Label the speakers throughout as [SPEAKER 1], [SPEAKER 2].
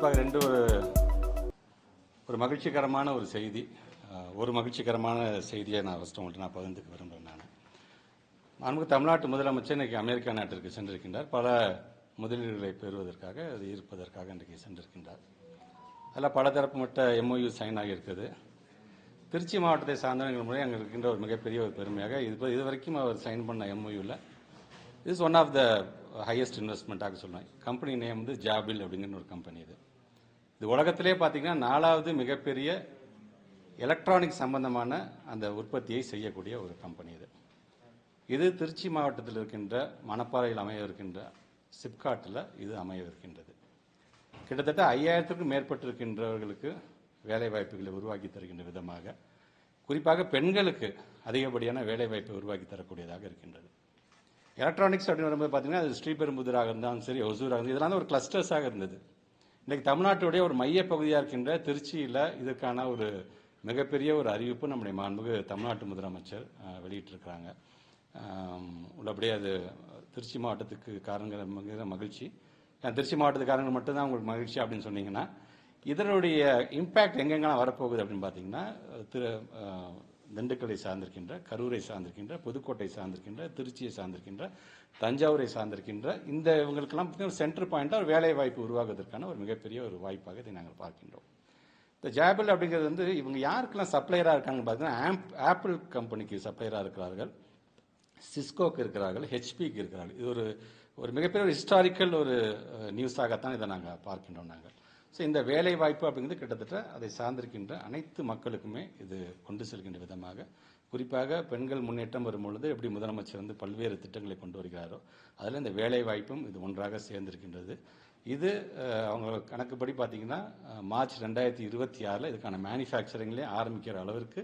[SPEAKER 1] குறிப்பாக ரெண்டு ஒரு ஒரு மகிழ்ச்சிகரமான ஒரு செய்தி. ஒரு மகிழ்ச்சிகரமான செய்தியை நான் ஃபஸ்ட்டு உங்கள்கிட்ட நான் பகிர்ந்துக்க விரும்புகிறேன் நான். நமக்கு தமிழ்நாட்டு முதலமைச்சர் இன்றைக்கி அமெரிக்கா நாட்டிற்கு சென்றிருக்கின்றார். பல முதலீடுகளை பெறுவதற்காக அது ஈர்ப்பதற்காக இன்றைக்கு சென்றிருக்கின்றார். அதில் பலதரப்பு மட்ட எம்ஓயு சைன் ஆகியிருக்குது. திருச்சி மாவட்டத்தை சார்ந்தவர்கள் முறை அங்கே இருக்கின்ற ஒரு மிகப்பெரிய ஒரு பெருமையாக இது இது வரைக்கும் அவர் சைன் பண்ண எம்ஓயூவில் is one of the highest இன்வெஸ்ட்மெண்ட்டாக சொல்லுவேன். கம்பெனி நேம் வந்து ஜாபில் அப்படிங்கிற ஒரு கம்பெனி இது. இது உலகத்திலே பார்த்தீங்கன்னா நாலாவது மிகப்பெரிய எலக்ட்ரானிக் சம்பந்தமான அந்த உற்பத்தியை செய்யக்கூடிய ஒரு கம்பெனி இது. இது திருச்சி மாவட்டத்தில் இருக்கின்ற மணப்பாறையில் அமைய இருக்கின்ற சிப்காட்டில் இது அமைய இருக்கின்றது. கிட்டத்தட்ட ஐயாயிரத்துக்கும் மேற்பட்டிருக்கின்றவர்களுக்கு வேலை வாய்ப்புகளை உருவாக்கி தருகின்ற விதமாக குறிப்பாக பெண்களுக்கு அதிகப்படியான வேலை வாய்ப்பை உருவாக்கி தரக்கூடியதாக இருக்கின்றது. எலக்ட்ரானிக்ஸ் அப்படின்னு வரும்போது பார்த்தீங்கன்னா அது ஸ்ரீபெரும்புதூராக இருந்தாலும் சரி ஒசூராக இருந்தது இதெல்லாம் ஒரு கிளஸ்டர்ஸாக இருந்தது. இன்றைக்கு தமிழ்நாட்டுடைய ஒரு மைய பகுதியாக இருக்கின்ற திருச்சியில் இதற்கான ஒரு மிகப்பெரிய ஒரு அறிவிப்பு நம்முடைய மாண்புகு தமிழ்நாட்டு முதலமைச்சர் வெளியிட்டிருக்கிறாங்க. உள்ளபடியே அது திருச்சி மாவட்டத்துக்கு காரணங்கள் மிகுந்த மகிழ்ச்சி. திருச்சி மாவட்டத்துக்காரங்க மட்டும்தான் உங்களுக்கு மகிழ்ச்சி அப்படின்னு சொன்னீங்கன்னா இதனுடைய இம்பேக்ட் எங்கெங்கெல்லாம் வரப்போகுது அப்படின்னு பார்த்தீங்கன்னா திரு திண்டுக்கலை சார்ந்திருக்கின்ற கரூரை சார்ந்திருக்கின்ற புதுக்கோட்டை சார்ந்திருக்கின்ற திருச்சியை சார்ந்திருக்கின்ற தஞ்சாவூரை சார்ந்திருக்கின்ற இந்த இவங்களுக்கெல்லாம் பார்த்தீங்கன்னா ஒரு சென்டர் பாயிண்டாக ஒரு வேலை வாய்ப்பு உருவாகுவதற்கான ஒரு மிகப்பெரிய ஒரு வாய்ப்பாக இதை நாங்கள் பார்க்கின்றோம். இந்த ஜாபிள் அப்படிங்கிறது வந்து இவங்க யாருக்கெல்லாம் சப்ளையராக இருக்காங்கன்னு பார்த்தீங்கன்னா ஆம்ப் ஆப்பிள் கம்பெனிக்கு சப்ளையராக இருக்கிறார்கள் சிஸ்கோக்கு இருக்கிறார்கள் ஹெச்பிக்கு இருக்கிறார்கள். இது ஒரு ஒரு மிகப்பெரிய ஒரு ஹிஸ்டாரிக்கல் ஒரு நியூஸாகத்தான் இதை நாங்கள் பார்க்கின்றோம் நாங்கள். ஸோ இந்த வேலை வாய்ப்பு அப்படிங்கிறது கிட்டத்தட்ட அதை சார்ந்திருக்கின்ற அனைத்து மக்களுக்குமே இது கொண்டு செல்கின்ற விதமாக. குறிப்பாக பெண்கள் முன்னேற்றம் வரும் பொழுது எப்படி முதலமைச்சர் வந்து பல்வேறு திட்டங்களை கொண்டு வருகிறாரோ அதில் இந்த வேலை வாய்ப்பும் இது ஒன்றாக சேர்ந்திருக்கின்றது. இது அவங்க கணக்குப்படி பார்த்தீங்கன்னா மார்ச் ரெண்டாயிரத்தி இருபத்தி ஆறில் இதுக்கான மேனுஃபேக்சரிங்லேயே ஆரம்பிக்கிற அளவிற்கு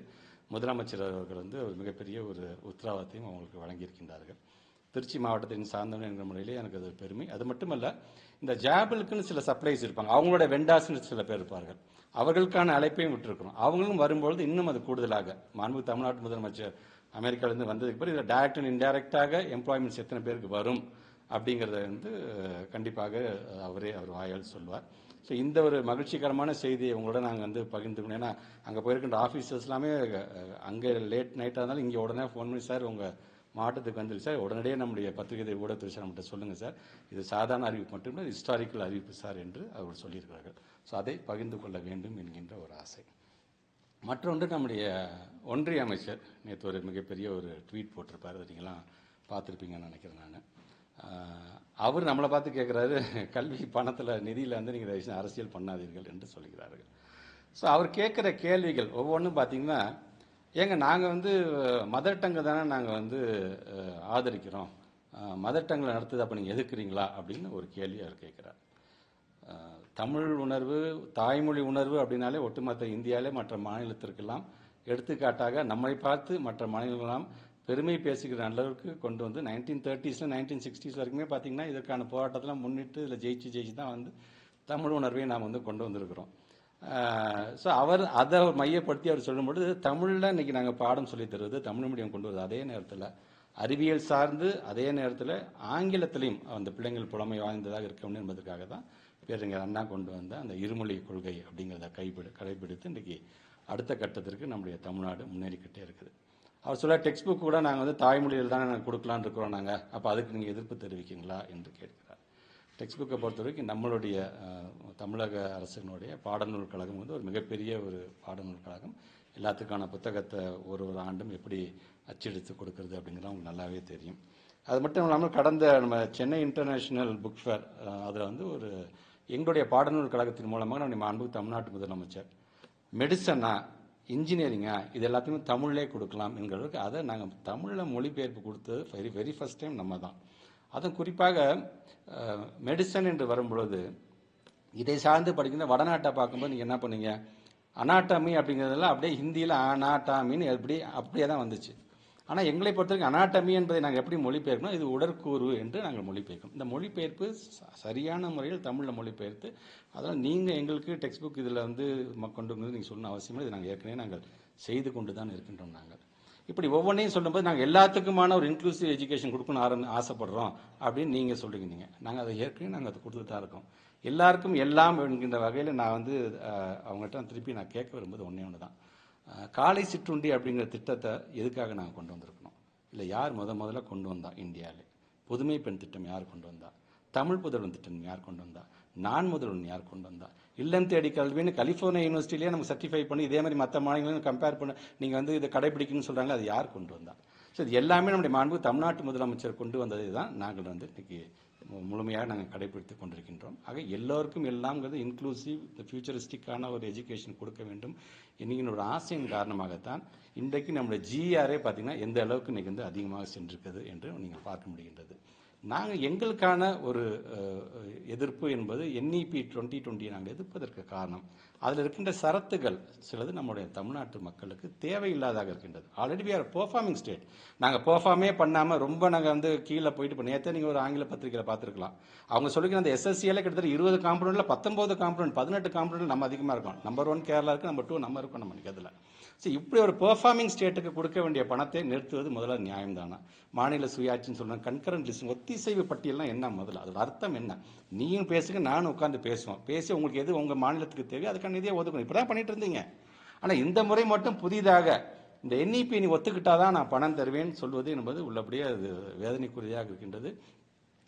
[SPEAKER 1] முதலமைச்சர் அவர்கள் வந்து ஒரு மிகப்பெரிய ஒரு உத்தரவாதத்தையும் அவங்களுக்கு வழங்கியிருக்கின்றார்கள். திருச்சி மாவட்டத்தின் சார்ந்தவன் என்கிற முறையிலே எனக்கு அது பெருமை. அது மட்டுமல்ல இந்த ஜாபிளுக்குன்னு சில சப்ளைஸ் இருப்பாங்க. அவங்களோட வெண்டாஸ்னு சில பேர் இருப்பார்கள். அவர்களுக்கான அழைப்பையும் விட்டுருக்கிறோம். அவங்களும் வரும்பொழுது இன்னும் அது கூடுதலாக மாண்பு தமிழ்நாட்டு முதலமைச்சர் அமெரிக்காவிலேருந்து வந்ததுக்கு பிறகு இதில் டைரக்ட் அண்ட் இன்டைரக்டாக எம்ப்ளாய்மெண்ட்ஸ் எத்தனை பேருக்கு வரும் அப்படிங்கிறத வந்து கண்டிப்பாக அவரே அவர் வாயால் சொல்வார். ஸோ இந்த ஒரு மகிழ்ச்சிகரமான செய்தியை உங்களோட நாங்கள் வந்து பகிர்ந்துக்கணும். ஏன்னா அங்கே போயிருக்கின்ற ஆஃபீஸர்ஸ் எல்லாமே அங்கே லேட் நைட்டாக இருந்தாலும் இங்கே உடனே ஃபோன் பண்ணி சார் உங்கள் மாவட்டத்துக்கு வந்துருக்கு சார். உடனடியே நம்முடைய பத்திரிகை ஊடகத்துறை சார் நம்மகிட்ட சொல்லுங்கள் சார். இது சாதாரண அறிவிப்பு மட்டும் இல்லை ஹிஸ்டாரிக்கல் அறிவிப்பு சார் என்று அவர் சொல்லியிருக்கிறார்கள். ஸோ அதை பகிர்ந்து கொள்ள வேண்டும் என்கின்ற ஒரு ஆசை. மற்றொன்று நம்முடைய ஒன்றிய அமைச்சர் நேற்று ஒரு மிகப்பெரிய ஒரு ட்வீட் போட்டிருப்பார் அதை நீங்களாம் பார்த்துருப்பீங்கன்னு நினைக்கிறேன் நான். அவர் நம்மளை பார்த்து கேட்குறாரு கல்வி பணத்தில் நிதியில் வந்து நீங்கள் தயவு அரசியல் பண்ணாதீர்கள் என்று சொல்கிறார்கள் ஸோ அவர் கேட்குற கேள்விகள் ஒவ்வொன்றும் பார்த்தீங்கன்னா ஏங்க நாங்கள் வந்து மதர் டங்கு தானே நாங்கள் வந்து ஆதரிக்கிறோம். மதர் டங்கில் நடத்துது அப்போ நீங்கள் எதுக்குறீங்களா? அப்படின்னு ஒரு கேள்வி அவர் கேட்குறார். தமிழ் உணர்வு தாய்மொழி உணர்வு அப்படின்னாலே ஒட்டுமொத்த இந்தியாவிலே மற்ற மாநிலத்திற்கெல்லாம் எடுத்துக்காட்டாக நம்மை பார்த்து மற்ற மாநிலங்களெல்லாம் பெருமை பேசுகிற அளவுக்கு கொண்டு வந்து நைன்டீன் தேர்ட்டிஸில் நைன்டீன் சிக்ஸ்டீஸ் வரைக்குமே பார்த்தீங்கன்னா இதற்கான போராட்டத்தெல்லாம் முன்னிட்டு இதில் ஜெயிச்சு ஜெயிச்சு தான் வந்து தமிழ் உணர்வையும் நாம் வந்து கொண்டு வந்திருக்கிறோம். ஸோ அவர் அதை மையப்படுத்தி அவர் சொல்லும்பொழுது தமிழில் இன்றைக்கி நாங்கள் பாடம் சொல்லித் தருவது தமிழ் மீடியம் கொண்டு வருது அதே நேரத்தில் அறிவியல் சார்ந்து அதே நேரத்தில் ஆங்கிலத்திலையும் அந்த பிள்ளைங்கள் புலமை வாய்ந்ததாக இருக்கணும் என்பதற்காக தான் பேருங்க அண்ணா கொண்டு வந்த அந்த இருமொழி கொள்கை அப்படிங்கிறத கைப்பிடி கடைபிடித்து இன்றைக்கி அடுத்த கட்டத்திற்கு நம்முடைய தமிழ்நாடு முன்னேறிக்கிட்டே இருக்குது. அவர் சொல்ல டெக்ஸ்ட் புக் கூட நாங்கள் வந்து தாய்மொழியில் தானே நாங்கள் கொடுக்கலான்னு இருக்கிறோம் நாங்கள் அப்போ அதுக்கு நீங்கள் எதிர்ப்பு தெரிவிக்கீங்களா என்று கேட்கிறார் டெக்ஸ்ட் புக்கை பொறுத்த வரைக்கும் நம்மளுடைய தமிழக அரசினுடைய பாடநூல் கழகம் வந்து ஒரு மிகப்பெரிய ஒரு பாடநூல் கழகம். எல்லாத்துக்கான புத்தகத்தை ஒரு ஒரு ஆண்டும் எப்படி அச்சடித்து கொடுக்கறது அப்படிங்கிறது அவங்களுக்கு நல்லாவே தெரியும். அது மட்டும் இல்லாமல் கடந்த நம்ம சென்னை இன்டர்நேஷ்னல் புக் ஃபேர் அதில் வந்து ஒரு எங்களுடைய பாடநூல் கழகத்தின் மூலமாக நம்ம அன்பு தமிழ்நாட்டு முதலமைச்சர். மெடிசனா இன்ஜினியரிங்கா இது எல்லாத்தையுமே தமிழ்லேயே கொடுக்கலாம் என்கிறதுக்கு அதை நாங்கள் தமிழில் மொழிபெயர்ப்பு கொடுத்தது வெரி வெரி ஃபஸ்ட் டைம் நம்ம தான். அதுவும் குறிப்பாக மெடிசன் என்று வரும்பொழுது இதை சார்ந்து படிக்கிற வடநாட்டை பார்க்கும்போது நீங்கள் என்ன பண்ணீங்க? அனாட்டமி அப்படிங்கிறதெல்லாம் அப்படியே ஹிந்தியில் அனாட்டாமின்னு எப்படி அப்படியே தான் வந்துச்சு. ஆனால் எங்களை பொறுத்தவரைக்கும் அனாட்டமி என்பதை நாங்கள் எப்படி மொழிபெயர்க்கணும்? இது உடற்கூறு என்று நாங்கள் மொழிபெயர்க்கணும் இந்த மொழிபெயர்ப்பு சரியான முறையில் தமிழில் மொழிபெயர்த்து அதனால் நீங்கள் எங்களுக்கு டெக்ஸ்ட் புக் இதில் வந்து கொண்டு வந்து நீங்கள் சொல்லணும் அவசியம் இல்லை. இது நாங்கள் ஏற்கனவே நாங்கள் செய்து கொண்டு தான் இருக்கின்றோம் நாங்கள். இப்படி ஒவ்வொன்றையும் சொல்லும்போது நாங்கள் எல்லாத்துக்குமான ஒரு இன்க்ளூசிவ் எஜுகேஷன் கொடுக்கணும் ஆரம்பி ஆசைப்படுறோம் அப்படின்னு நீங்கள் சொல்றீங்க நீங்கள் நாங்கள் அதை ஏற்கனவே நாங்கள் அதை கொடுத்துட்டு தான் இருக்கோம். எல்லாருக்கும் எல்லாம் என்கின்ற வகையில் நான் வந்து அவங்ககிட்ட திருப்பி நான் கேட்க விரும்புவது ஒன்றே ஒன்று தான். காலை சிற்றுண்டி அப்படிங்கிற திட்டத்தை எதுக்காக நாங்கள் கொண்டு வந்திருக்கணும்? இல்லை யார் முத முதல்ல கொண்டு வந்தா? இந்தியாவில். புதுமை பெண் திட்டம் யார் கொண்டு வந்தா? தமிழ் புதல்வன் திட்டம் யார் கொண்டு வந்தா? நான் முதல்வன் யார் கொண்டு வந்தா? இல்லம் தேடி கல்வின்னு கலிஃபோர்னியா யூனிவர்சிட்டிலேயே நம்ம சர்டிஃபை பண்ணி இதே மாதிரி மற்ற மாநிலங்களும் கம்பேர் பண்ண நீங்கள் வந்து இதை கடைபிடிக்கணும்னு சொல்கிறாங்க அது யார் கொண்டு வந்தா? ஸோ இது எல்லாமே நம்முடைய மாண்பு தமிழ்நாட்டு முதலமைச்சர் கொண்டு வந்ததை தான் நாங்கள் வந்து இன்னைக்கு முழுமையாக நாங்கள் கடைபிடித்து கொண்டிருக்கின்றோம். ஆக எல்லோருக்கும் எல்லாம்ங்கிறது இன்க்ளூசிவ் இந்த ஃபியூச்சரிஸ்டிக்கான ஒரு எஜுகேஷன் கொடுக்க வேண்டும். என்னைக்கினோட ஆசையின் காரணமாகத்தான் இன்றைக்கு நம்முடைய ஜிஆரே பார்த்திங்கன்னா எந்த அளவுக்கு இன்றைக்கி வந்து அதிகமாக சென்றிருக்கிறது என்று நீங்கள் பார்க்க முடிகின்றது. நாங்கள் எங்களுக்கான ஒரு எதிர்ப்பு என்பது என்இபி டுவெண்ட்டி டுவெண்ட்டி நாங்கள் எதிர்ப்பதற்கு காரணம். அதில் இருக்கின்ற சரத்துகள் சிலது நம்முடைய தமிழ்நாட்டு மக்களுக்கு தேவையில்லாதாக இருக்கின்றது. Already we are performing state நாங்கள் பெர்ஃபார்மே பண்ணாமல் ரொம்ப நாங்கள் வந்து கீழே போயிட்டு இப்போ நேற்றே நீங்கள் ஒரு ஆங்கில பத்திரிகையில் பார்த்துருக்கலாம். அவங்க சொல்லிக்கிற அந்த எஸ்எஸ்சியில் கிட்டத்தட்ட இருபது காம்பனண்ட்டில் பத்தொம்போது காம்பனண்ட் பதினெட்டு காம்பனண்ட் நம்ம அதிகமாக இருக்கோம். நம்பர் ஒன் கேரளா இருக்குது நம்பர் டூ நம்ம இருக்கோம் நம்ம அதில் ஸோ இப்படி ஒரு பெர்ஃபார்மிங் ஸ்டேட்டுக்கு கொடுக்க வேண்டிய பணத்தை நிறுத்துவது முதல்ல நியாயம் தானா மாநில சுயாட்சின்னு சொல்கிறேன் கன்கரண்ட் லிஸ்ட் ஒத்திசைவு பட்டியல்லாம் என்ன முதல்ல? அதோட அர்த்தம் என்ன? நீயும் பேசுங்க நானும் உட்காந்து பேசுவோம். பேசி உங்களுக்கு எது உங்கள் மாநிலத்துக்கு தேவையோ அதற்கான நிதியை ஒதுக்கணும். இப்படி தான் பண்ணிட்டு இருந்தீங்க. ஆனால் இந்த முறை மட்டும் புதிதாக இந்த என்இபி நீ ஒத்துக்கிட்டாதான் நான் பணம் தருவேன் சொல்வது என்பது உள்ளபடியே அது வேதனைக்குரியதாக இருக்கின்றது.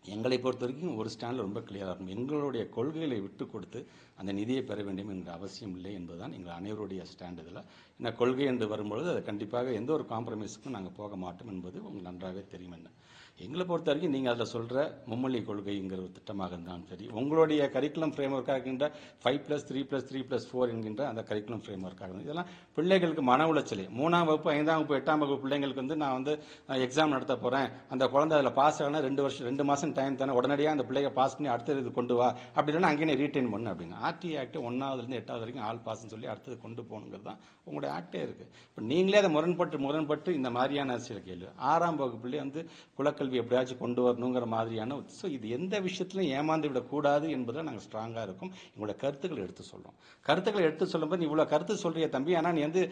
[SPEAKER 1] எங்களை பொறுத்த வரைக்கும் ஒரு ஸ்டாண்டில் ரொம்ப கிளியராக இருக்கும். எங்களுடைய கொள்கைகளை விட்டு கொடுத்து அந்த நிதியை பெற வேண்டும் என்ற அவசியம் இல்லை என்பதுதான் எங்கள் அனைவருடைய ஸ்டாண்ட் இதில். என்ன கொள்கை என்று வரும்பொழுது அது கண்டிப்பாக எந்த ஒரு காம்ப்ரமைஸுக்கும் நாங்கள் போக மாட்டோம் என்பது உங்களுக்கு நன்றாகவே தெரியும் என்ன. எங்களை பொறுத்த வரைக்கும் நீங்கள் அதில் சொல்கிற மும்மொழி கொள்கைங்கிற ஒரு திட்டமாக இருந்தாலும் சரி உங்களுடைய கரிக்குலம் ஃப்ரேம் ஒர்க்காக இருக்கின்ற five plus three plus three plus four என்கின்ற அந்த கரிக்குலம் ஃப்ரேம் ஒர்க்காக இருந்தது இதெல்லாம் பிள்ளைகளுக்கு மன உளைச்சலே. மூணாம் வகுப்பு ஐந்தாம் வகுப்பு எட்டாம் வகுப்பு பிள்ளைங்களுக்கு வந்து நான் வந்து எக்ஸாம் நடத்த போகிறேன் அந்த குழந்தை அதில் பாஸ் ஆகணும் ரெண்டு வருஷம் ரெண்டு மாதம் டைம் தானே உடனடியாக அந்த பிள்ளைங்க பாஸ் பண்ணி அடுத்தது இது கொண்டு வா அப்படி இல்லைன்னா அங்கேயே ரீட்டைன் பண்ணு அப்படின்னு. ஆர்டி ஆக்ட் ஒன்றாவதுலேருந்து எட்டாவது வரைக்கும் ஆல் பாஸ்ன்னு சொல்லி அடுத்தது கொண்டு போகணுங்கிறது தான் உங்களுடைய ஆக்டே இருக்குது இப்போ நீங்களே அதை முரண்பட்டு முரண்பட்டு இந்த மாதிரியான சில கேள்வி. ஆறாம் வகுப்புலேயே வந்து குலக்கல்வி எப்படியாச்சும் கொண்டு வரணுங்கிற மாதிரியான ஸோ இது எந்த விஷயத்துலையும் ஏமாந்து விடக்கூடாது என்பதில் நாங்கள் ஸ்ட்ராங்காக இருக்கும். எங்களோட கருத்துக்களை எடுத்து சொல்கிறோம் கருத்துக்களை எடுத்து சொல்லும்போது நீ இவ்வளோ கருத்து சொல்கிறிய தம்பி ஆனால் நீ வந்து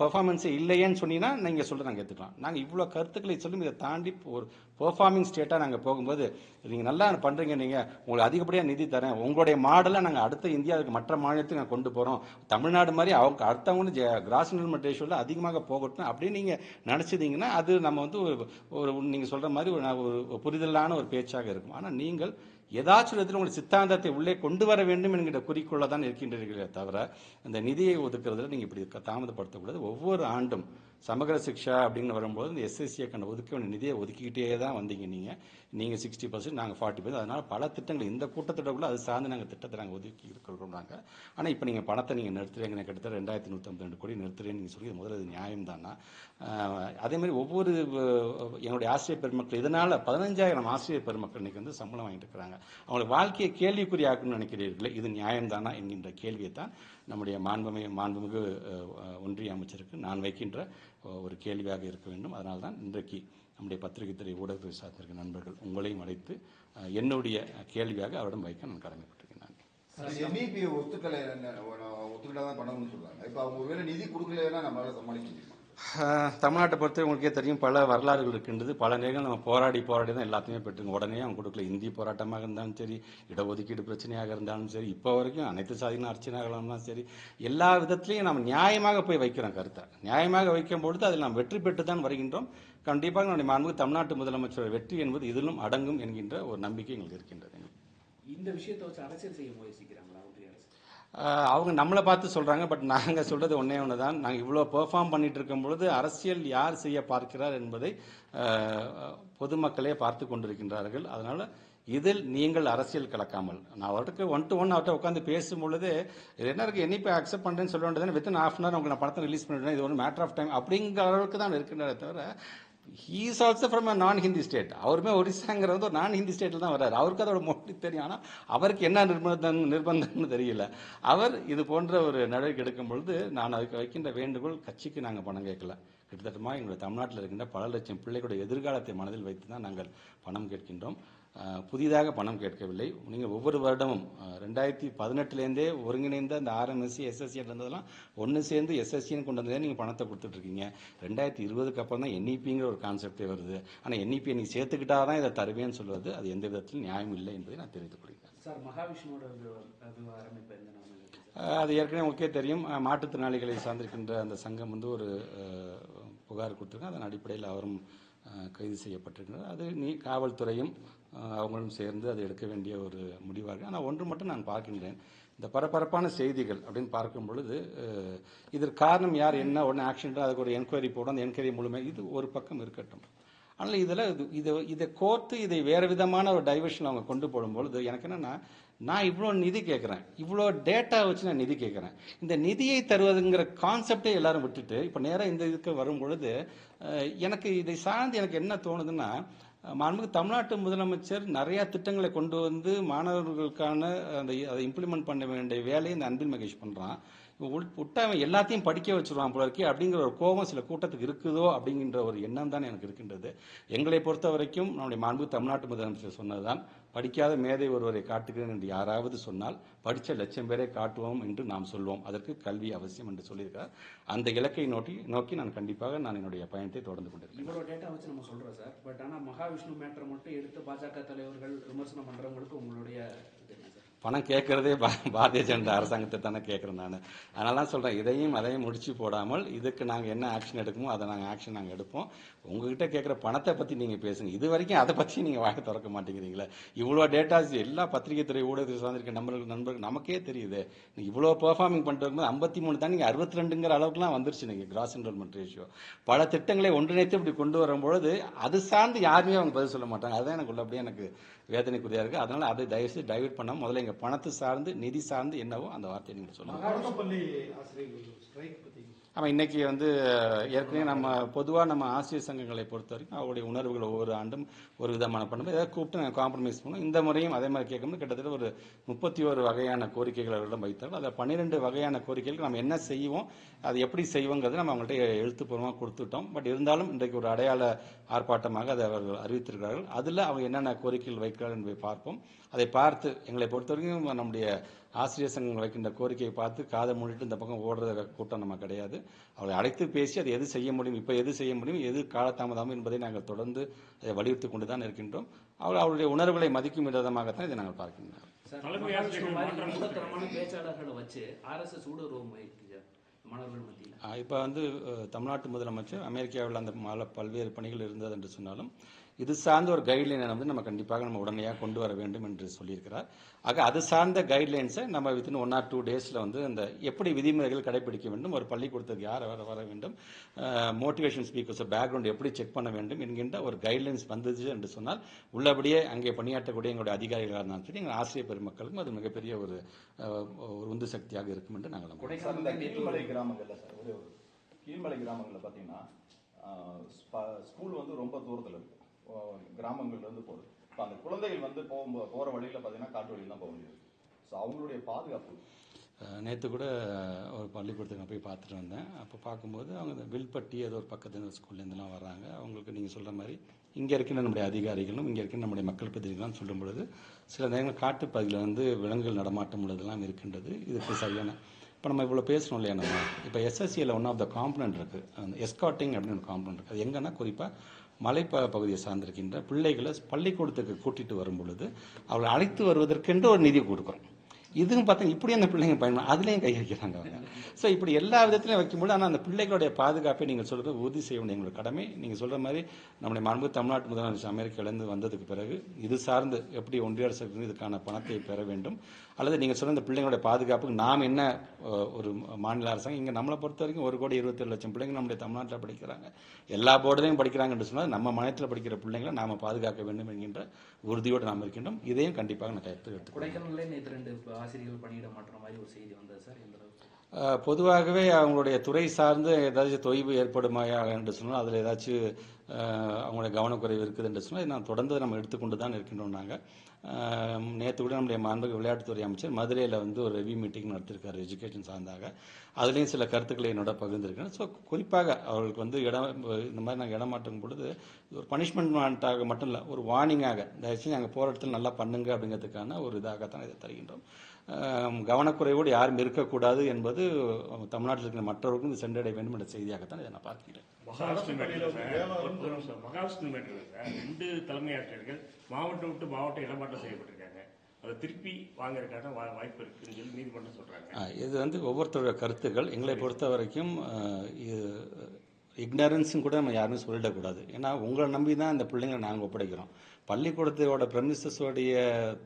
[SPEAKER 1] பெர்ஃபார்மன்ஸே இல்லையேன்னு சொன்னீங்கன்னா நீங்கள் சொல்ல நாங்கள் எடுத்துக்கலாம் நாங்கள் இவ்வளோ கருத்துக்களை சொல்லும் இதை தாண்டி ஒரு பெர்ஃபார்மிங் ஸ்டேட்டாக நாங்கள் போகும்போது நீங்கள் நல்லா பண்ணுறீங்க நீங்கள் உங்களுக்கு அதிகப்படியாக நிதி தரேன் உங்களுடைய மாடலை நாங்கள் அடுத்த இந்தியாவுக்கு மற்ற மாநிலத்துக்கு நாங்கள் கொண்டு போகிறோம் தமிழ்நாடு மாதிரி அவங்க அடுத்தவங்க கிராஸ் இன்வெல்மெண்ட் ரேஷியோவில் அதிகமாக போகட்டும் அப்படின்னு நீங்கள் நினச்சிதீங்கன்னா அது நம்ம வந்து ஒரு ஒரு நீங்கள் சொல்கிற மாதிரி ஒரு புரிதலான ஒரு பேச்சாக இருக்கும். ஆனால் நீங்கள் ஏதாச்சும் விதத்தில் உங்கள் சித்தாந்தத்தை உள்ளே கொண்டு வர வேண்டும் என்கிற குறிக்கோளை தான் இருக்கின்றீர்களே தவிர இந்த நிதியை ஒதுக்குறதுல நீங்கள் இப்படி தாமதப்படுத்தக்கூடாது. ஒவ்வொரு ஆண்டும் சமகர சிக்ஷா அப்படின்னு வரும்போது இந்த எஸ்எஸ்சியை ஒதுக்க வேண்டிய நிதியை ஒதுக்கிக்கிட்டே தான் வந்தீங்க நீங்கள் நீங்கள் சிக்ஸ்டி பர்சன்ட் நாங்கள் ஃபார்ட்டி பர்சன்ட் அதனால் பல திட்டங்கள் இந்த கூட்டத்தொடர்புல அது சார்ந்து நாங்கள் திட்டத்தை நாங்கள் ஒதுக்கி இருக்கிறோம் நாங்கள் ஆனால் இப்போ நீங்கள் பணத்தை நீங்கள் நிறுத்துறீங்க எனக்கு கிட்டத்தட்ட ரெண்டாயிரத்தி நூற்றம்பது ரெண்டு கோடி நிறுத்துறேன்னு நீங்கள் சொல்லி முதல்ல அது நியாயம் தானா? அதே மாதிரி ஒவ்வொரு என்னுடைய ஆசிரியர் பெருமக்கள் இதனால் பதினஞ்சாயிரம் ஆசிரியர் பெருமக்கள் இன்னைக்கு வந்து சம்பளம் வாங்கிட்டு இருக்கிறாங்க. அவங்களை வாழ்க்கையை கேள்விக்குறியாக்குன்னு நினைக்கிறீர்களே இது நியாயம்தானா என்கின்ற கேள்வியை தான் நம்முடைய மாண்புமை மாண்புமிகு ஒன்றிய அமைச்சருக்கு நான் வைக்கின்ற ஒரு கேள்வியாக இருக்க வேண்டும். அதனால தான் இன்றைக்கு நம்முடைய பத்திரிகை துறை ஊடகத்துறை சார்ந்திருக்க நண்பர்கள் உங்களையும் அழைத்து என்னுடைய கேள்வியாக அவரிடம் வைக்க நான் கடமைப்பட்டிருக்கேன் நான்
[SPEAKER 2] என்இபி ஒத்துக்கலை ஒத்துக்கிட்டா தான் பண்ணணும்னு சொல்றாங்க. இப்போ அவங்க ஒருவேளை நிதி கொடுக்கலைன்னா நம்மளால சமாளிக்க முடியுமா?
[SPEAKER 1] தமிழ்நாட்டை பொறுத்தவரை உங்களுக்கே தெரியும் பல வரலாறுகள் இருக்கின்றது. பல நேரங்கள் நம்ம போராடி போராடி தான் எல்லாத்தையுமே பெற்றுங்க உடனே அவங்க கொடுக்கல. இந்தி போராட்டமாக இருந்தாலும் சரி இடஒதுக்கீடு பிரச்சனையாக இருந்தாலும் சரி இப்போ வரைக்கும் அனைத்து சாதின அர்ச்சனையாக இருந்தாலும் சரி எல்லா விதத்துலையும் நம்ம நியாயமாக போய் வைக்கிறோம் கருத்தை. நியாயமாக வைக்கும் பொழுது அதில் நாம் வெற்றி பெற்று தான் வருகின்றோம். கண்டிப்பாக நம்முடைய மாண்பு தமிழ்நாட்டு முதலமைச்சர் வெற்றி என்பது இதிலும் அடங்கும் என்கின்ற ஒரு நம்பிக்கை எங்களுக்கு இருக்கின்றது.
[SPEAKER 3] இந்த விஷயத்தை வச்சு அரசியல் செய்ய முயற்சிக்கிறாங்களா
[SPEAKER 1] அவங்க நம்மளை பார்த்து சொல்கிறாங்க பட் நாங்கள் சொல்கிறது ஒன்றே ஒன்று தான் நாங்கள் இவ்வளோ பெர்ஃபார்ம் பண்ணிட்டு இருக்கும் பொழுது அரசியல் யார் செய்ய பார்க்கிறார் என்பதை பொதுமக்களே பார்த்து கொண்டிருக்கின்றார்கள். அதனால் இதில் நீங்கள் அரசியல் கலக்காமல். நான் அவருக்கு ஒன் டு ஒன் அவர்கிட்ட உட்காந்து பேசும் பொழுது இது என்ன இருக்குது என்னை இப்போ அக்செப்ட் பண்ணுறேன்னு சொல்ல வேண்டியது வித்தின் ஆஃப் அன் ஹவர் உங்களுக்கு நான் படத்தை ரிலீஸ் பண்ணிடுறேன். இது ஒரு மேட்டர் ஆஃப் டைம் அப்படிங்கிற அளவுக்கு தான் இருக்கின்றதே தவிர ஹீஸ் ஆல்சோ ஃப்ரம் அ நான் ஹிந்தி ஸ்டேட் அவருமே ஒரிசாங்கிறது ஒரு நான் ஹிந்தி ஸ்டேட்டில் தான் வர்றாரு. அவருக்கு அதோட மொழி தெரியும். ஆனால் அவருக்கு என்ன நிர்பந்தம் நிர்பந்தம்னு தெரியல. அவர் இது போன்ற ஒரு நடவடிக்கை எடுக்கும் பொழுது நான் அதுக்கு வைக்கின்ற வேண்டுகோள் கட்சிக்கு நாங்கள் பணம் கேட்கல. கிட்டத்தட்டமாக எங்களுடைய தமிழ்நாட்டில் இருக்கின்ற பல லட்சம் பிள்ளைகளுடைய எதிர்காலத்தை மனதில் வைத்து தான் நாங்கள் பணம் கேட்கின்றோம். புதிதாக பணம் கேட்கவில்லை. நீங்கள் ஒவ்வொரு வருடமும் ரெண்டாயிரத்தி பதினெட்டுலேருந்தே ஒருங்கிணைந்த அந்த ஆர்எம்எஸ்சி எஸ்எஸ்சி இருந்ததெல்லாம் ஒன்று சேர்ந்து எஸ்எஸ்சின்னு கொண்டு வந்ததே நீங்கள் பணத்தை கொடுத்துட்ருக்கீங்க. ரெண்டாயிரத்தி இருபதுக்கு அப்புறம் தான் என்இபிங்கிற ஒரு கான்செப்டே வருது. ஆனால் என்இபியை நீங்கள் சேர்த்துக்கிட்டா தான் இதை தருவேன்னு சொல்வது. அது எந்த விதத்திலும் நியாயம் இல்லை என்பதை நான் தெரிவித்துக் கொள்கிறேன்.
[SPEAKER 3] சார் மகாவிஷ்ணுவோட
[SPEAKER 1] அது ஏற்கனவே உங்களுக்கே தெரியும். மாற்றுத்திறனாளிகளை சார்ந்திருக்கின்ற அந்த சங்கம் வந்து ஒரு புகார் கொடுத்துருக்காங்க. அதன் அடிப்படையில் அவரும் கைது செய்யப்பட்டிருக்கிறார். அது நீ காவல்துறையும் அவங்களும் சேர்ந்து அதை எடுக்க வேண்டிய ஒரு முடிவாக ஆனால் ஒன்று மட்டும் நான் பார்க்கின்றேன். இந்த பரபரப்பான செய்திகள் அப்படின்னு பார்க்கும் பொழுது இதற்கு காரணம் யார் என்ன உடனே ஆக்சிடென்ட் அதுக்கு ஒரு என்கொயரி போடும் அந்த என்கொயரி முழுமை இது ஒரு பக்கம் இருக்கட்டும். ஆனால் இதில் இது இதை இதை கோர்த்து இதை வேறு விதமான ஒரு டைவர்ஷன் அவங்க கொண்டு போடும்பொழுது எனக்கு என்னென்னா நான் இவ்வளோ நிதி கேட்குறேன் இவ்வளோ டேட்டா வச்சு நான் நிதி கேட்குறேன் இந்த நிதியை தருவதுங்கிற கான்செப்டே எல்லாரும் விட்டுட்டு இப்போ நேராக இந்த இதுக்கு வரும் பொழுது எனக்கு இதை சார்ந்து எனக்கு என்ன தோணுதுன்னா அஹ், மாண்புமிகு தமிழ்நாட்டு முதலமைச்சர் நிறைய திட்டங்களை கொண்டு வந்து மாணவர்களுக்கான அந்த அதை இம்ப்ளிமெண்ட் பண்ண வேண்டிய வேலையை இந்த அன்பில் மகேஷ் பண்ணுறான் விட்டா அவன் எல்லாத்தையும் படிக்க வச்சிருவான் போல இருக்கே அப்படிங்கிற ஒரு கோபம் சில கூட்டத்துக்கு இருக்குதோ அப்படிங்கிற ஒரு எண்ணம் தான் எனக்கு இருக்கின்றது. எங்களை பொறுத்த வரைக்கும் நம்முடைய மாண்பு தமிழ்நாட்டு முதலமைச்சர் சொன்னதுதான் படிக்காத மேதை ஒருவரை காட்டுகிறேன் என்று யாராவது சொன்னால் படித்த லட்சம் பேரை காட்டுவோம் என்று நாம் சொல்வோம். அதற்கு கல்வி அவசியம் என்று சொல்லியிருக்கார் அந்த இலக்கை நோக்கி நோக்கி நான் கண்டிப்பாக நான் என்னுடைய பயணத்தை தொடர்ந்து கொண்டிருக்கேன்
[SPEAKER 3] இவ்வளோ டேட்டா வச்சு நம்ம சொல்கிறோம் சார். பட் ஆனால் மகாவிஷ்ணு மேட்டர் மட்டும் எடுத்து பாஜக தலைவர்கள் விமர்சனம் பண்ணுறவங்களுக்கு உங்களுடைய இது
[SPEAKER 1] பணம் கேட்கறதே பா- பாரதிய ஜனதா அரசாங்கத்தை தானே கேட்குறேன் நான். அதனால தான் சொல்கிறேன் இதையும் அதையும் முடிச்சு போடாமல் இதுக்கு நாங்கள் என்ன ஆக்ஷன் எடுக்குமோ அதை நாங்கள் ஆக்ஷன் நாங்கள் எடுப்போம். உங்ககிட்ட கேட்குற பணத்தை பற்றி நீங்கள் பேசுங்க. இது வரைக்கும் அதை பற்றி நீங்கள் வாய திறக்க மாட்டேங்கிறீங்களே. இவ்வளோ டேட்டாஸ் எல்லா பத்திரிகை துறை ஊடகத்தை சார்ந்திருக்க நண்பர்கள் நண்பர்கள் நமக்கே தெரியுது. நீங்கள் இவ்வளோ பெர்ஃபார்மிங் பண்ணிட்டு வரும்போது ஐம்பத்தி மூணு தான் நீங்கள் அறுபத்தி ரெண்டுங்கிற அளவுக்குலாம் வந்துருச்சு நீங்கள் கிராஸ் என்ரோல்மெண்ட் ரேஷியோ பல திட்டங்களை ஒன்றிணைத்து இப்படி கொண்டு வரும்பொழுது அது சார்ந்து யாருமே அவங்க பதில் சொல்ல மாட்டாங்க. அதுதான் எனக்கு உள்ள அப்படியே எனக்கு வேதனைக்குரியா இருக்குது அதனால் அதை தயவுசெய்து டைவர்ட் பண்ணால் முதல்ல எங்கள் பணத்தை சார்ந்து நிதி சார்ந்து என்னவோ அந்த வார்த்தையை நீங்கள் சொல்லுங்க.
[SPEAKER 4] தொடக்கப்பள்ளி
[SPEAKER 1] இன்னைக்கு வந்து ஏற்கனவே நம்ம பொதுவாக நம்ம ஆசிரியர் சங்கங்களை பொறுத்த வரைக்கும் அவருடைய உணர்வுகள் ஒவ்வொரு ஆண்டும் ஒரு விதமான பண்ணும்போது ஏதாவது கூப்பிட்டு நாங்கள் காம்ப்ரமைஸ் பண்ணோம் இந்த முறையும் அதே மாதிரி கேட்கும்போது கிட்டத்தட்ட ஒரு முப்பத்தி ஒரு வகையான கோரிக்கைகள் அவர்களிடம் வைத்தார்கள். அதில் பன்னிரெண்டு வகையான கோரிக்கைகளுக்கு நம்ம என்ன செய்வோம் அது எப்படி செய்வோங்கிறது நம்ம அவங்கள்ட்ட எழுத்துப்பூர்வமாக கொடுத்துட்டோம். பட் இருந்தாலும் இன்றைக்கு ஒரு அடையாள ஆர்ப்பாட்டமாக அதை அவர்கள் அறிவித்திருக்கிறார்கள். அதில் அவங்க என்னென்ன கோரிக்கைகள் வைக்கிறார்கள் என்பதை பார்ப்போம். அதை பார்த்து எங்களை பொறுத்தவரைக்கும் நம்முடைய ஆசிரியர் சங்கங்கள் வைக்கின்ற கோரிக்கையை பார்த்து காதை மூடிட்டு இந்த பக்கம் ஓடுற கூட்டம் நம்ம கிடையாது. அவளை அழைத்து பேசி அதை எது செய்ய முடியும் இப்போ எது செய்ய முடியும் எது காலதாமதம் என்பதை நாங்கள் தொடர்ந்து அதை வலியுறுத்தி கொண்டு தான் இருக்கின்றோம். அவள் அவருடைய உணர்வுகளை மதிக்கும் விதமாகத்தான் இதை நாங்கள் பார்க்கின்றோம்.
[SPEAKER 3] பேச்சாளர்களை வச்சு ஆர்எஸ்எஸ் ஊடுருவ முயற்சி சார் மாணவர்கள் மத்தியில்.
[SPEAKER 1] இப்போ வந்து தமிழ்நாட்டு முதலமைச்சர் அமெரிக்காவில் அந்த மல பல்வேறு பணிகள் இருந்தது என்று சொன்னாலும் இது சார்ந்த ஒரு கைட்லைனை வந்து நம்ம கண்டிப்பாக நம்ம உடனடியாக கொண்டு வர வேண்டும் என்று சொல்லியிருக்கிறார். ஆக அது சார்ந்த கைட்லைன்ஸை நம்ம வித்தின் ஒன் ஆர் டூ டேஸில் வந்து அந்த எப்படி விதிமுறைகள் கடைபிடிக்க வேண்டும் ஒரு பள்ளிக்கூடத்துக்கு யார் வர வர வேண்டும் மோட்டிவேஷன் ஸ்பீக்கர்ஸ் பேக்ரவுண்ட் எப்படி செக் பண்ண வேண்டும் என்கின்ற ஒரு கைட்லைன்ஸ் வந்துச்சு என்று சொன்னால் உள்ளபடியே அங்கே பணியாற்றக்கூடிய எங்களுடைய அதிகாரிகளாக இருந்தாலும் சரி எங்கள் ஆசிரியர் பெருமக்களுக்கும் அது மிகப்பெரிய ஒரு ஒரு உந்து சக்தியாக இருக்கும் என்று நாங்கள்
[SPEAKER 5] கீழ்மலை கிராமங்களில் சார் ஒரு கீழ்மலை கிராமங்களில் பார்த்தீங்கன்னா ஸ்கூல் வந்து ரொம்ப தூரத்தில் இருக்குது ஓ, கிராமங்கள்ல இருந்து போகுது. இப்போ அந்த குழந்தைகள் வந்து போகும்போது போகிற வழியில் பார்த்தீங்கன்னா காட்டு வழியில் தான் போக வேண்டியது ஸோ அவங்களுடைய பாதுகாப்பு.
[SPEAKER 1] நேற்று கூட ஒரு பள்ளிக்கூடத்துக்கு நான் போய் பார்த்துட்டு வந்தேன். அப்போ பார்க்கும்போது அவங்க இந்த வில்பட்டி ஏதோ ஒரு பக்கத்து ஸ்கூல்லேருந்துலாம் வராங்க. அவங்களுக்கு நீங்கள் சொல்கிற மாதிரி இங்கே இருக்கின்ற நம்முடைய அதிகாரிகளும் இங்கே இருக்கின்ற நம்முடைய மக்கள் பிரதிநிதிகளும் சொல்லும் பொழுது சில நேரங்கள் காட்டுப்பகுதியில் வந்து விலங்குகள் நடமாட்டம் உள்ளதெல்லாம் இருக்கின்றது. இதுக்கு சரியான இப்போ நம்ம இவ்வளோ பேசணும் இல்லையா நம்ம? இப்போ எஸ்எஸ்சியில் ஒன் ஆஃப் த காம்பனண்ட் இருக்குது அந்த எஸ்காட்டிங் அப்படின்னு ஒரு காம்பனண்ட் இருக்குது அது எங்கன்னா குறிப்பாக மலைப்ப பகுதியை சார்ந்திருக்கின்ற பிள்ளைகளை பள்ளிக்கூடத்துக்கு கூட்டிகிட்டு வரும் பொழுது அவளை அழைத்து வருவதற்கென்று ஒரு நிதி கொடுக்குறோம். இதுவும் பார்த்தா இப்படி அந்த பிள்ளைங்க பயன்படும் அதுலேயும் கை வைக்கிறாங்க அவங்க. ஸோ இப்படி எல்லா விதத்திலையும் வைக்கும்போது ஆனால் அந்த பிள்ளைகளுடைய பாதுகாப்பை நீங்கள் சொல்கிறது உறுதி செய்ய வேண்டிய எங்களோட கடமை. நீங்கள் சொல்கிற மாதிரி நம்முடைய மாண்பு தமிழ்நாட்டு முதலமைச்சர் அமெரிக்காவிலேருந்து வந்ததுக்கு பிறகு இது சார்ந்து எப்படி ஒன்றிய அரசு இதுக்கான பணத்தை பெற வேண்டும் அல்லது நீங்கள் சொன்ன இந்த பிள்ளைங்களுடைய பாதுகாப்புக்கு நாம் என்ன ஒரு மாநில அரசாங்கம் இங்கே நம்மளை பொறுத்த வரைக்கும் ஒரு கோடி இருபத்தேழு லட்சம் பிள்ளைங்க நம்முடைய தமிழ்நாட்டில் படிக்கிறாங்க. எல்லா போர்டுலையும் படிக்கிறாங்கன்னு சொன்னால் நம்ம மாநிலத்தில் படிக்கிற பிள்ளைங்களை நாம் பாதுகாக்க வேண்டும் என்கின்ற உறுதியோடு நாம் இருக்கின்றோம். இதையும் கண்டிப்பாக நான் கருத்து எடுத்துக்கிறேன்
[SPEAKER 3] கொடைக்கானல்ல நேற்று ரெண்டு ஆசிரியர்கள் பணியிட மாற்ற மாதிரி ஒரு செய்தி வந்தது சார்.
[SPEAKER 1] பொதுவாகவே அவங்களுடைய துறை சார்ந்து ஏதாச்சும் தொய்வு ஏற்படுமாயா என்று சொன்னால் அதில் ஏதாச்சும் அவங்களுடைய கவனக்குறைவு இருக்குது என்று சொன்னால் இதை நான் தொடர்ந்து நம்ம எடுத்துக்கொண்டு தான் இருக்கின்றோம் நாங்கள் நேற்று கூட நம்முடைய மாண்பக விளையாட்டுத்துறை அமைச்சர் மதுரையில் வந்து ஒரு ரிவ்யூ மீட்டிங் நடத்திருக்காரு எஜுகேஷன் சார்ந்தாக. அதுலேயும் சில கருத்துக்களை என்னோட பகிர்ந்திருக்கேன் ஸோ குறிப்பாக அவர்களுக்கு வந்து இடம் இந்த மாதிரி நாங்கள் இடம் பொழுது ஒரு பனிஷ்மெண்ட்டாக மட்டும் இல்லை ஒரு வார்னிங்காக தயவுசெய்து நாங்கள் போகிற இடத்துல நல்லா பண்ணுங்க அப்படிங்கிறதுக்கான ஒரு இதாகத்தான் இதை தருகின்றோம். கவனக்குறைவோடு யாரும் இருக்கக்கூடாது என்பது தமிழ்நாட்டில் இருக்கிற மற்றவர்களுக்கும் இது சென்றடைய வேண்டும் என்ற செய்தியாகத்தான் இதை நான் பார்க்கிறேன்
[SPEAKER 6] மகாவிஷ்ணு ரெண்டு தலைமை ஆசிரியர்கள் மாவட்டம் விட்டு மாவட்டம் இடமாற்றம் செய்யப்பட்டிருக்காங்க. அதை திருப்பி வாங்குறதுக்கான வாய்ப்பு இருக்குன்னு சொல்லி நீதிமன்றம் சொல்றாங்க.
[SPEAKER 1] ஆ, இது வந்து ஒவ்வொருத்தரோட கருத்துக்கள். எங்களை பொறுத்த வரைக்கும் இக்னரன்ஸும் கூட நம்ம யாருமே சொல்லிடக்கூடாது. ஏன்னா உங்களை நம்பி தான் இந்த பிள்ளைங்களை நாங்கள் ஒப்படைக்கிறோம். பள்ளிக்கூடத்தோட பிரமிசஸோடைய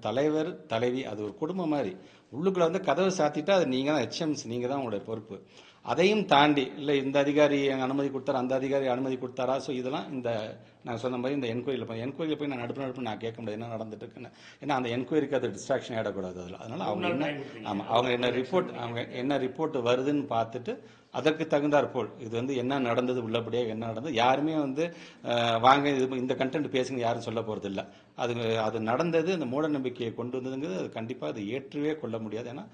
[SPEAKER 1] தலைவர் தலைவி அது ஒரு குடும்பம் மாதிரி. உள்ளுக்குள்ள வந்து கதவை சாத்திட்டா அது நீங்கள் தான் ஹெச்எம்ஸ் நீங்கள் தான் உங்களுடைய பொறுப்பு. அதையும் தாண்டி இல்லை இந்த அதிகாரி அனுமதி கொடுத்தாரா அந்த அதிகாரி அனுமதி கொடுத்தாரா? ஸோ இதெல்லாம் இந்த நான் சொன்ன மாதிரி இந்த என்கொயரியில் போய் என்கொயரியில் போய் நான் நடுப்பு நடுப்பு நான் கேட்க முடியாது என்ன நடந்துட்டு இருக்குன்னு ஏன்னா அந்த என்கொயரிக்கு அது டிஸ்ட்ராக்ஷன் ஆகிடக்கூடாது அதில். அதனால அவங்க என்ன ஆமாம் அவங்க என்ன ரிப்போர்ட் அவங்க என்ன ரிப்போர்ட் வருதுன்னு பார்த்துட்டு அதற்கு தகுந்தாற் போல். இது வந்து என்ன நடந்தது உள்ளபடியாக என்ன நடந்தது. யாருமே வந்து வாங்க இது இந்த கண்டென்ட் பேசுங்க யாரும் சொல்ல போகிறது இல்லை அது அது நடந்தது அந்த மூட நம்பிக்கையை கொண்டு வந்ததுங்கிறது அது கண்டிப்பாக அது ஏற்றவே கொள்ள முடியாது. ஏன்னா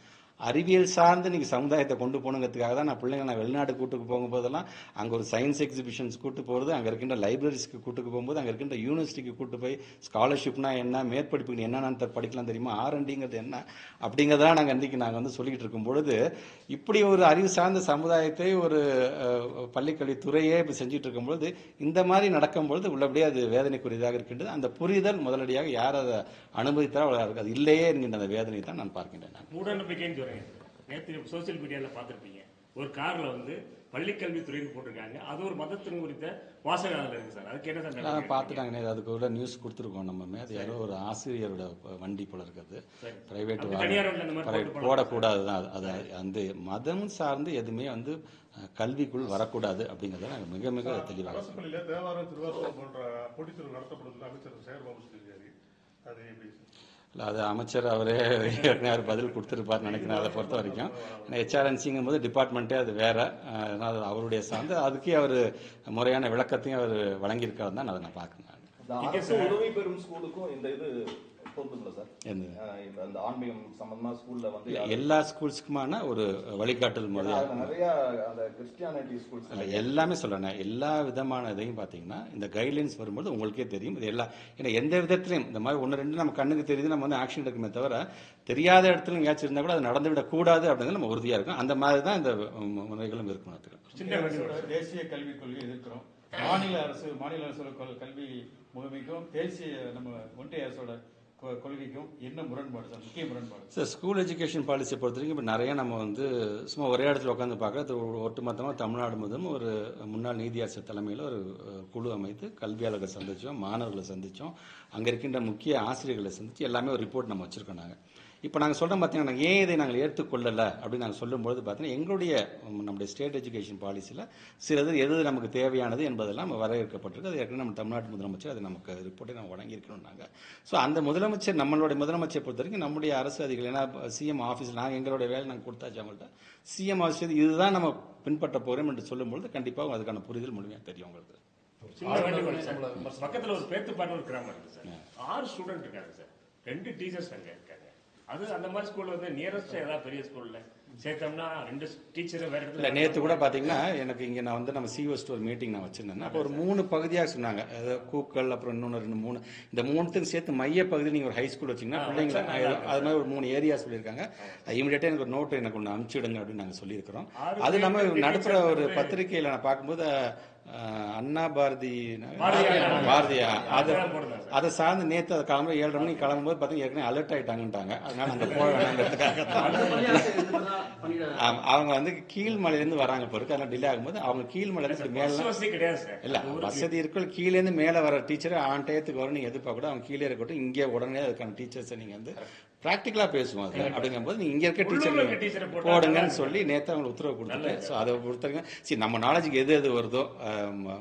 [SPEAKER 1] அறிவியல் சார்ந்து நீங்கள் சமுதாயத்தை கொண்டு போகணுங்கிறதுக்காக தான் நான் பிள்ளைங்க நான் வெளிநாடு கூட்டுக்கு போகும்போதெல்லாம் அங்கே ஒரு சயின்ஸ் எக்ஸிபிஷன்ஸ் கூட்டு போகிறது அங்கே இருக்கின்ற லைப்ரரிஸ்க்கு கூட்டுக்கு போகும்போது அங்கே இருக்கின்ற யூனிவர்சிட்டிக்கு கூட்டு போய் ஸ்காலர்ஷிப்னா என்ன மேற்படிப்புக்கு என்னென்னு படிக்கலாம் தெரியுமா? ஆர்என்டிங்கிறது என்ன? அப்படிங்கிறதெல்லாம் நாங்கள் இன்றைக்கி நாங்கள் வந்து சொல்லிக்கிட்டு இருக்கும் பொழுது இப்படி ஒரு அறிவு சார்ந்த சமுதாயத்தை ஒரு பள்ளிக்கல்வித்துறையே இப்போ செஞ்சுட்டு இருக்கும் பொழுது இந்த மாதிரி நடக்கும் பொழுது உள்ளபடியே அது வேதனைக்குரியதாக இருக்கின்றது. அந்த புரிதல் முதலடியாக யார் அதை அனுமதித்தால் அது இல்லையே என்கின்ற அந்த வேதனை தான் நான் பார்க்கின்றேன் நான்.
[SPEAKER 6] மூட நம்பிக்கைன்னு சொல்றீங்க நேற்று சோசியல் மீடியால பார்த்திருப்பீங்க ஒரு கார்ல வந்து பள்ளிக்கல்வித்துறைன்னு போட்டிருக்காங்க அது ஒரு மதத்தின் குறித்த வாசகம் அதுல இருக்கு சார் அதுக்கு என்ன சார்
[SPEAKER 1] பார்த்துட்டாங்கண்ணே அதுக்கு கூட நியூஸ் கொடுத்துருக்கோம் நம்ம அது யாரோ ஒரு ஆசிரியரோட வண்டி போல இருக்குது
[SPEAKER 6] சரி.
[SPEAKER 1] பிரைவேட் போடக்கூடாது தான் அது அது அந்த மதம் சார்ந்து எதுவுமே வந்து கல்விக்குள் வரக்கூடாது அப்படிங்கிறத நாங்கள் மிக மிக தெளிவாக
[SPEAKER 7] தேவாரம் திருவாசகம் போன்ற போட்டித்தேர்வு நடத்தப்படுதுன்னு அமைச்சர் சேகர்பாபு சொல்லியிருக்காரு அது எப்படி
[SPEAKER 1] இல்லை அது அமைச்சர் அவரே ஏற்கனவே அவர் பதில் கொடுத்துருப்பார் நினைக்கிறேன் அதை பொறுத்த வரைக்கும். ஏன்னா ஹெச்ஆர்என்சிங்கும் போது டிபார்ட்மெண்ட்டே அது வேற. அதனால அது அவருடைய சார்ந்து. அதுக்கே அவர் முறையான விளக்கத்தையும் அவர் வழங்கியிருக்காரு தான் அதை நான் பார்க்குறேன்.
[SPEAKER 5] அரசு உதவி பெறும் ஸ்கூலுக்கும் இந்த இது பொருந்தும்ல சார்? அந்த ஆன்மீகம் சம்பந்தமா ஸ்கூல்ல வந்து
[SPEAKER 1] எல்லா ஸ்கூல்ஸுக்குமான ஒரு வழிகாட்டல் முறையாக
[SPEAKER 5] நிறைய அந்த கிறிஸ்டியானிட்டி ஸ்கூல்ஸ்
[SPEAKER 1] இல்லை எல்லாமே சொல்லணும் எல்லா விதமான இதையும் பார்த்தீங்கன்னா இந்த கைட்லைன்ஸ் வரும்போது உங்களுக்கே தெரியும். இது எல்லா ஏன்னா எந்த விதத்திலையும் இந்த மாதிரி ஒன்று ரெண்டு நம்ம கண்ணுக்கு தெரியுது நம்ம வந்து ஆக்ஷன் எடுக்குமே தவிர தெரியாத இடத்துல எங்கேயாச்சும் இருந்தால் கூட அது நடந்து விடக்கூடாது அப்படிங்கிறது நம்ம உறுதியாக இருக்கும் அந்த மாதிரி தான் இந்த முறைகளும் இருக்கும் அதுக்கு.
[SPEAKER 4] தேசிய கல்விக் கொள்கை எதிர்க்கிறோம். மாநில அரசு மாநில அரசோட கொள்- கல்வி முகமைக்கும் தேசிய நம்ம ஒன்றிய அரசோட கொள்கைக்கும் என்ன முரண்பாடு சார்? முக்கிய முரண்பாடு.
[SPEAKER 1] சார் ஸ்கூல் எஜுகேஷன் பாலிசியை பொறுத்த வரைக்கும் இப்போ நிறைய நம்ம வந்து சும்மா ஒரே இடத்துல உட்காந்து பார்க்கறது ஒட்டுமொத்தமாக தமிழ்நாடு முழுவதும் ஒரு முன்னாள் நீதியரசர் தலைமையில் ஒரு குழு அமைத்து கல்வியாளர்களை சந்தித்தோம் மாணவர்களை சந்தித்தோம் அங்கே இருக்கின்ற முக்கிய ஆசிரியர்களை சந்தித்து எல்லாமே ஒரு ரிப்போர்ட் நம்ம வச்சுருக்கோம் நாங்கள் இப்போ நாங்கள் சொல்கிறோம் பார்த்தீங்கன்னா ஏன் இதை நாங்கள் ஏற்றுக்கொள்ளலை அப்படின்னு நாங்கள் சொல்லும்பொழுது பார்த்தீங்கன்னா எங்களுடைய நம்முடைய ஸ்டேட் எஜுகேஷன் பாலிசியில் சிலது எது நமக்கு தேவையானது என்பதெல்லாம் நம்ம அது ஏற்கனவே நம்ம தமிழ்நாட்டு முதலமைச்சர் அது நமக்கு ரிப்போர்ட்டை நம்ம வழங்கியிருக்கணும் நாங்கள் ஸோ அந்த முதலமைச்சர் நம்மளுடைய முதலமைச்சர் பொறுத்த வரைக்கும் நம்முடைய அரசு அதிகாரிகள் ஏன்னா சிஎம் ஆஃபீஸ் நாங்கள் எங்களுடைய வேலை நாங்கள் கொடுத்தாச்சு அவங்கள்ட்ட. சிஎம் ஆஃபீஸ் இதுதான் நம்ம பின்பற்ற போகிறோம் என்று சொல்லும்பொழுது கண்டிப்பாக அதுக்கான புரிதல் முழுமையாக தெரியும் உங்களுக்கு.
[SPEAKER 6] பக்கத்துல ஒரு பேத்துப்பாட்டு ஒரு கிராமம் இருக்கு சார். ஆறு ஸ்டூடெண்ட் இருக்காங்க சார். ரெண்டு டீச்சர்ஸ் அங்க இருக்காங்க. அது அந்த மாதிரி ஸ்கூல்ல வந்து நியரஸ்ட் ஏதாவது பெரிய ஸ்கூல்ல சேர்த்தோம்னா ரெண்டு டீச்சரும் வேற
[SPEAKER 1] இல்லை
[SPEAKER 6] இடத்துல
[SPEAKER 1] நேற்று கூட பார்த்தீங்கன்னா எனக்கு இங்கே நான் வந்து நம்ம சிஓ ஸ்டோர் மீட்டிங் நான் வச்சிருந்தேன் அப்போ ஒரு மூணு பகுதியாக சொன்னாங்க. கூக்கள் அப்புறம் இன்னொன்று ரெண்டு மூணு. இந்த மூணுத்துக்கும் சேர்த்து மைய பகுதி நீங்கள் ஒரு ஹை ஸ்கூல் வச்சிங்கன்னா பிள்ளைங்க அது மாதிரி ஒரு மூணு ஏரியா சொல்லியிருக்காங்க. இமீடியட்டாக எனக்கு ஒரு நோட்டு எனக்கு ஒன்று அனுப்பிச்சிடுங்க அப்படின்னு நாங்கள் சொல்லியிருக்கிறோம். அது நடுப்புற
[SPEAKER 6] teacher
[SPEAKER 1] ஒரு பத்திரிகையில் நான் பார்க்கும்போது அண்ணா பாரதி. பாரதியா அது. அதை சார்ந்து நேற்று அதை கிளம்புற ஏழரை மணிக்கு கிளம்பும்போது பார்த்தீங்கன்னா ஏற்கனவே அலர்ட் ஆகிட்டாங்கன்ட்டாங்க அதனால அங்கே போக வேணாங்கிறதுக்காக. அவங்க வந்து கீழ்மலையிலேருந்து வராங்க பிறகு அதெல்லாம் டிலே ஆகும்போது அவங்க கீழ்மலையிலேருந்து மேலே இல்ல வசதி இருக்கும் கீழேருந்து மேலே வர டீச்சர் ஆன் டயத்துக்கு வரும் நீங்கள் எதிர்பார்க்க கூட அவங்க கீழே இருக்கட்டும் இங்கே உடனே அதுக்கான டீச்சர்ஸை நீங்கள் வந்து ப்ராக்டிக்கலாக பேசுவோம் அது. அப்படிங்கும்போது நீங்கள் இங்கே இருக்க டீச்சர் போடுங்கன்னு சொல்லி நேற்று அவங்களுக்கு உத்தரவு கொடுத்துட்டு ஸோ அதை பொறுத்தவரைக்கும் சரி நம்ம நாலேஜுக்கு எது எது வருதோ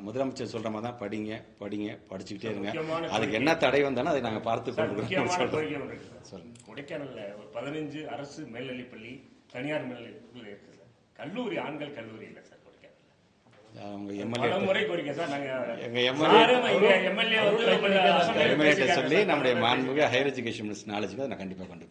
[SPEAKER 1] முதலமைச்சர் சொல்கிற மாதிரி தான் படிங்க படிங்க படிச்சுக்கிட்டே இருங்க. அதுக்கு என்ன தடை வந்தாலும் அதை நாங்கள் பார்த்து
[SPEAKER 6] சார்
[SPEAKER 1] கொண்டு
[SPEAKER 6] முக்கியமான
[SPEAKER 1] சொல்கிறோம்
[SPEAKER 6] கோரிக்கை ஒன்று இருக்கு சார்.
[SPEAKER 1] சொல்லுங்க.
[SPEAKER 6] கொடைக்கானல்ல ஒரு பதினஞ்சு அரசு மேல்நிலைப் பள்ளி தனியார் மேல்நிலைப் பள்ளி இருக்கு சார். கல்லூரி ஆண்கள் கல்லூரி இல்லை சார்.
[SPEAKER 1] அவங்க எம்எல்ஏ
[SPEAKER 6] முறை கோரிக்கை சார் நாங்க
[SPEAKER 1] எங்க எம்எல்ஏ
[SPEAKER 6] சாரும் இங்க எம்எல்ஏ வந்து
[SPEAKER 1] எம்எல்ஏ
[SPEAKER 6] பேசியிருக்காங்க
[SPEAKER 1] சொல்லி. நம்முடைய மாண்புமிகு ஹையர் எஜுகேஷன் மினிஸ்டர் நாலேஜுக்கு அதை நான் கண்டிப்பாக கொண்டு